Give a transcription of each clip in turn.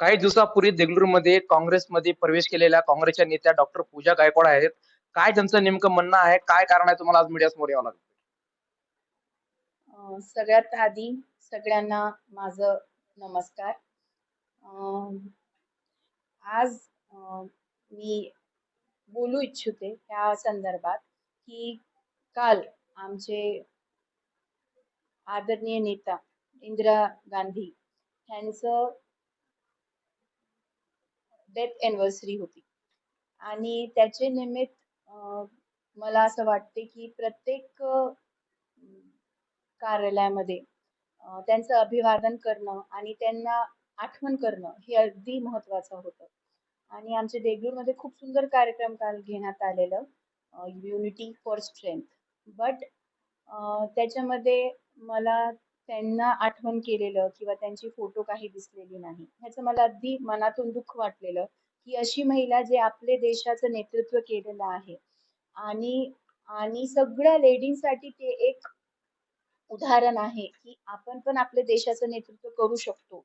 काही दिवसापूर्वी देगलूरमध्ये काँग्रेसमध्ये प्रवेश केलेल्या काँग्रेसच्या नेत्या डॉक्टर पूजा गायकवाड आहेत. काय त्यांचं नेमकं म्हणणं आहे? काय कारण आहे तुम्हाला आज मीडियासमोर यावं लागलं? सगळ्यात आधी सगळ्यांना माझं नमस्कार. आज मी बोलू इच्छिते ह्या संदर्भात, की काल आमचे आदरणीय नेता इंदिरा गांधी यांचं डेथ एनिव्हर्सरी होती आणि त्याचे निमित्त मला असं वाटते, की प्रत्येक कार्यालयामध्ये त्यांचं अभिवादन करणं आणि त्यांना आठवण करणं हे अगदी महत्त्वाचं होतं. आणि आमच्या देगलूरमध्ये खूप सुंदर कार्यक्रम काल घेण्यात आलेलं युनिटी फॉर स्ट्रेंथ. बट त्याच्यामध्ये मला त्यांना आठवण केलेलं किंवा त्यांची फोटो काही दिसलेली नाही. ह्याचं मला अगदी मनातून दुःख वाटलेलं, की अशी महिला जे आपले देशाचं नेतृत्व केलेलं आहे आणि आणि सगळ्या लेडींसाठी ते एक उदाहरण आहे, की आपण पण आपल्या देशाचं नेतृत्व करू शकतो.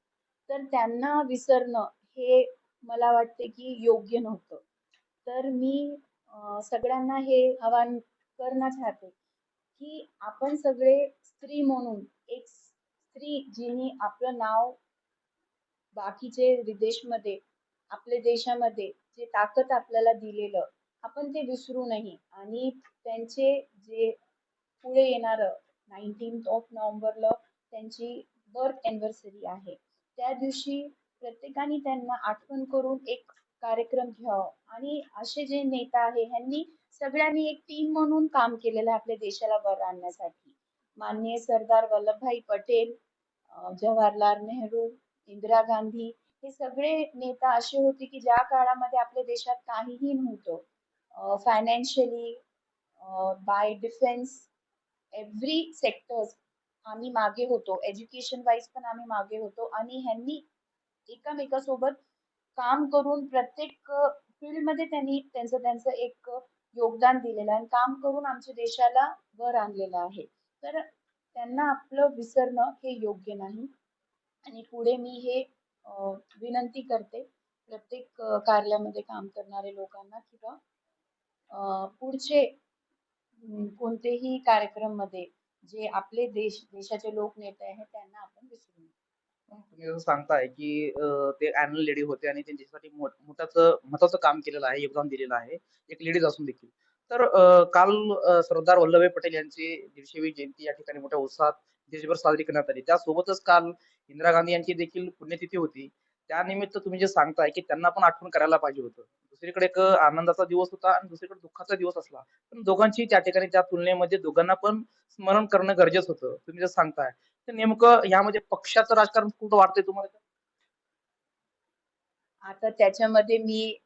तर त्यांना विसरणं हे मला वाटते, की योग्य नव्हतं. तर मी सगळ्यांना हे आवाहन करणं चाहते, की आपण सगळे स्त्री म्हणून एक स्त्री जिने आपलं नाव बाकीचे विदेशमध्ये आपल्या देशामध्ये जे ताकद आपल्याला दिलेलं, आपण ते विसरू नाही आणि त्यांचे जे पुढे येणार नाईन्टीन ऑफ नोव्हेंबरला त्यांची बर्थ एनिव्हर्सरी आहे. त्या दिवशी प्रत्येकाने त्यांना आठवण करून एक कार्यक्रम घ्यावं आणि असे जे नेता आहे ह्यांनी सगळ्यांनी एक टीम म्हणून काम केलेलं आहे आपल्या देशाला वर आणण्यासाठी. माननीय सरदार वल्लभभाई पटेल, जवाहरलाल नेहरू, इंदिरा गांधी हे सगळे नेता असे होते, की ज्या काळामध्ये आपल्या देशात काहीही नव्हतं. Financially by defence every sectors आम्ही मागे होतो. एज्युकेशन वाईज पण आम्ही मागे होतो आणि ह्यांनी एकामेकासोबत काम करून प्रत्येक फील्डमध्ये त्यांनी त्यांचं त्यांचं एक योगदान दिलेलं आहे आणि काम करून आमच्या देशाला वर आणलेलं आहे. तर त्यांना आपलं विसरणं हे योग्य नाही आणि पुढे मी हे विनंती करते प्रत्येक कार्यामध्ये कार्यालयामध्ये काम करणारे लोकांना किंवा पुढचे कोणतेही कार्यक्रममध्ये जे आपले देश देशाचे लोकनेते आहेत त्यांना आपण विसरू नये. तुम्ही जसं सांगताय, की ते अॅनल लेडी होते आणि त्यांच्यासाठी देशासाठी मोठाचं महत्त्वाचं काम केलेलं आहे, योगदान दिलेलं आहे. एक लेडीज असून देखील. तर अ, काल अ, सरदार वल्लभभाई पटेल यांची 150वी जयंती या ठिकाणी मोठ्या उत्साहात देशभर साजरी करण्यात आली. त्यासोबतच काल इंदिरा गांधी यांची देखील पुण्यतिथी होती. त्यानिमित्त तुम्ही जे सांगताय, की त्यांना पण आठवण करायला पाहिजे होतं. दुसरीकडे एक अ, आनंदाचा दिवस होता आणि दुसरीकडे दुःखाचा दिवस असला. पण दोघांची त्या ठिकाणी त्या तुलनेमध्ये दोघांना पण स्मरण करणं गरजेचं होतं. तुम्ही जे सांगताय. तर नेमकं यामध्ये पक्षाचं राजकारण कुठं वाटतंय तुम्हाला? आता त्याच्यामध्ये मी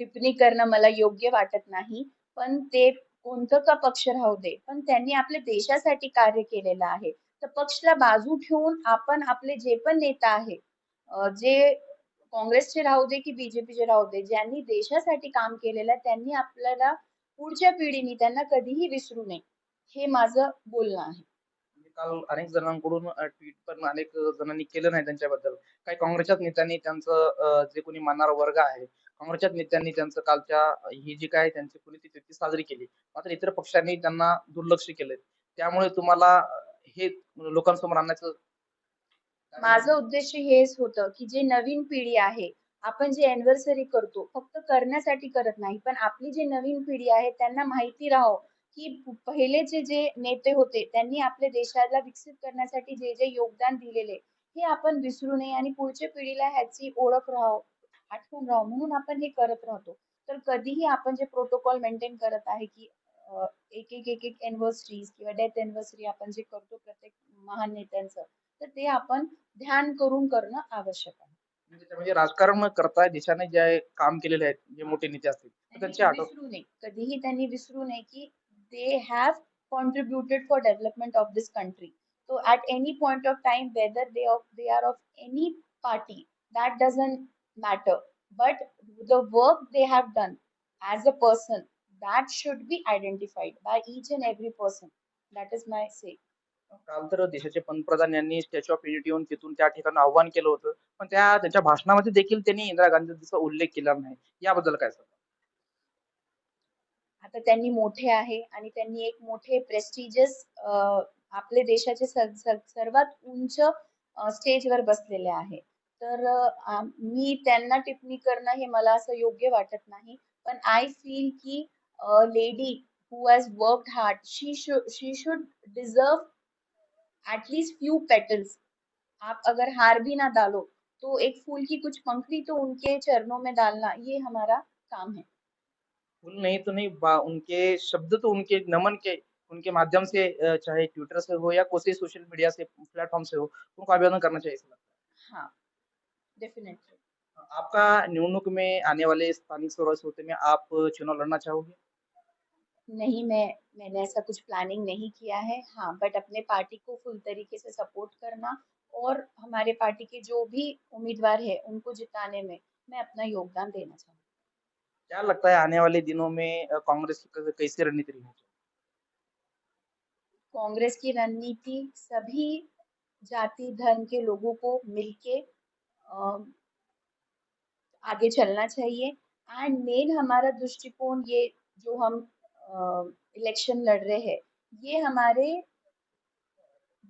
टिप्पणी करणं मला योग्य वाटत नाही. पण ते कोणतं का पक्ष राहू दे, पण त्यांनी आपल्या देशासाठी कार्य केलेलं आहे. तर पक्षला बाजू ठेवून आपण आपले जे पण नेता आहे, जे काँग्रेसचे राहू दे की बीजेपीचे राहू दे, ज्यांनी देशासाठी काम केलेलं आहे, त्यांनी आपल्याला पुढच्या पिढीने त्यांना कधीही विसरू नये. हे माझं बोलणं आहे. काल अनेक जणांकडून ट्वीट पण अनेक जणांनी केलं नाही त्यांच्याबद्दल. काही काँग्रेसच्याच नेत्यांनी त्यांचं जे कोणी मानणारा वर्ग आहे, काँग्रेसच्याच नेत्यांनी त्यांचं कालच्या ही जी काही त्यांची पुण्यतिथी ती साजरी केली. मात्र इतर पक्षांनी त्यांना दुर्लक्ष केलंय. त्यामुळे तुम्हाला हे लोकांसमोर आणण्याचं माझं उद्देश हेच होतं, की जे नवीन पिढी आहे, आपण जे अॅनिव्हर्सरी करतो, फक्त करण्यासाठी करत नाही, पण आपली जी नवीन पिढी आहे त्यांना माहिती राहावं, की पहिलेचे जे नेते होते, त्यांनी आपल्या देशाला विकसित करण्यासाठी जे जे योगदान दिलेले, हे आपण विसरू नये आणि पुढच्या पिढीला ह्याची ओळख राहावं, आठवण राहावं म्हणून आपण हे करत राहतो. तर कधीही आपण जे प्रोटोकॉल मेंटेन करत आहे, की एक, एक, एक, एक अॅनिव्हर्सरीज किंवा डेथ अॅनिव्हर्सरी आपण जे करतो प्रत्येक महान नेत्यांचं, तर ते आपण ध्यान करून करणं आवश्यक आहे. म्हणजे त्यामध्ये राजकारण न करता देशाने जे काम केलेले आहेत, जे मोठे नेते असतील, त्यांची आठवण विसरू नये. कधीही त्यांनी विसरू नये, की they have contributed for development of this country. So at any point of time, whether they of they are of any party, that doesn't matter. But the work they have done as a person, that should be identified by each and every person. That is my say. काल तर देशाचे पंतप्रधान यांनी statue of unity येऊन तिथून त्या ठिकाणी आव्हान केलं होतं. पण त्या त्यांच्या भाषणामध्ये देखील त्यांनी इंदिरा गांधींचा उल्लेख केला नाही. याबद्दल काय सांगाल? आता त्यांनी मोठे आहे आणि त्यांनी एक मोठे प्रेस्टिजियस आपले देशाचे सर्वात उंच स्टेजवर बसलेले आहे. तर मी त्यांना टिप्पणी करणं हे मला असं योग्य वाटत नाही. पण आय फील की lady who has work hard she should she should deserve at least few petals. आप अगर हार भी ना डालो, तो एक फूल की कुछ पंखडी तो उनके चरणों में डालना ये हमारा काम है। फूल नहीं तो नहीं उनके शब्द तो उनके नमन के उनके माध्यम से चाहे ट्विटर से हो या कोई सोशल मीडिया से प्लेटफ़ॉर्म से हो, उनको अभिवादन करना चाहिए है। हाँ, डेफिनेटली। आपका निवडणूक में आने वाले स्थानीय स्वराज होते में आप चुनाव लड़ना चाहोगे? नहीं, मैं मैंने ऐसा कुछ प्लानिंग नहीं किया है। हाँ, बट अपने पार्टी को फुल तरीके से सपोर्ट करना और हमारे पार्टी के जो भी उम्मीदवार है उनको जिताने में मैं अपना योगदान देना चाहूँगी। क्या लगता है आने वाले दिनों में कांग्रेस की कैसी रणनीति चाहिए? कांग्रेस की रणनीति सभी जाति धर्म के लोगों को मिलके आगे चलना चाहिए एंड मेन हमारा दृष्टिकोण ये जो हम इलेक्शन लड़ रहे हैं, ये हमारे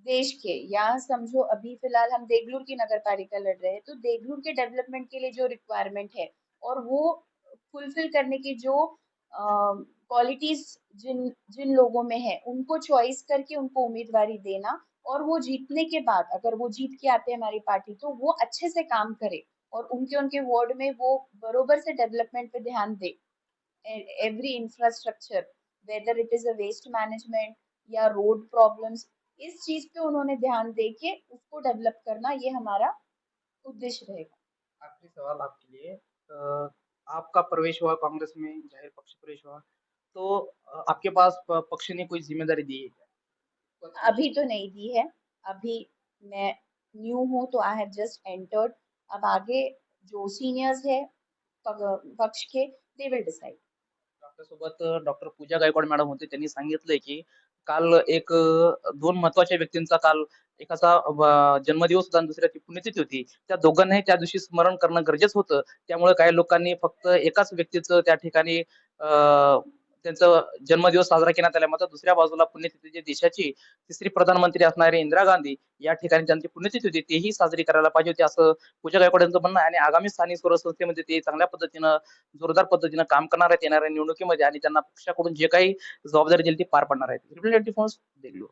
देश के या समझो अभी फ़िलहाल हम देगलूर की नगर पालिका लड़ रहे हैं, तो देगलूर के डेवलपमेंट के लिए जो रिक्वायरमेंट है और वो फुलफिल करने की जो क्वालिटीज़ जिन जिन लोगों में है, उनको चॉइस करके उनको उम्मीदवारी देना और वो जीतने के बाद अगर वो जीत के आते हैं हमारी पार्टी, तो वो अच्छे से काम करे और उनके-उनके वार्ड में वो बरोबर से डेवलपमेंट पे ध्यान दे। Every infrastructure whether it is a waste management या रोड प्रॉब्लम्स, इस चीज़ पे उन्होंने ध्यान दे के उसको डेवलप करना ये हमारा उद्देश्य रहेगा। आखिरी सवाल आपके लिए आपका प्रवेश हुआ कांग्रेस में, ज़ाहिर पक्ष प्रवेश हुआ, तो आपके पास पक्ष ने कोई ज़िम्मेदारी दी है? अभी तो नहीं दी है। अभी मैं न्यू हूँ तो आई हैव जस्ट एंटर्ड। अब आगे जो सीनियर्स हैं पक्ष के दे विल डिसाइड। आपल्यासोबत डॉक्टर पूजा गायकवाड मॅडम होते. त्यांनी सांगितलंय की काल एक 2 महत्त्वाच्या व्यक्तींचा काल एकाचा जन्मदिवस होता आणि दुसऱ्याची पुण्यतिथी होती. त्या दोघांनाही त्या दिवशी स्मरण करणं गरजेचं होतं. त्यामुळे काही लोकांनी फक्त एकाच व्यक्तीचं त्या ठिकाणी त्यांचा जन्मदिवस साजरा केला आला. मात्र दुसऱ्या बाजूला पुण्यतिथी देशाची तिसरी प्रधानमंत्री असणारी इंदिरा गांधी या ठिकाणी त्यांची पुण्यतिथी होती, तेही साजरी करायला पाहिजे होती, असं पूजा गायकवाड यांचं म्हणणं आणि आगामी स्थानिक स्वराज्य संस्थेमध्ये ते चांगल्या पद्धतीनं, जोरदार पद्धतीनं काम करणार आहेत येणाऱ्या निवडणुकीमध्ये आणि त्यांना पक्षाकडून जे काही जबाबदारी दिली ती पार पाडणार आहेत. ट्रिपल 24 देगलूर.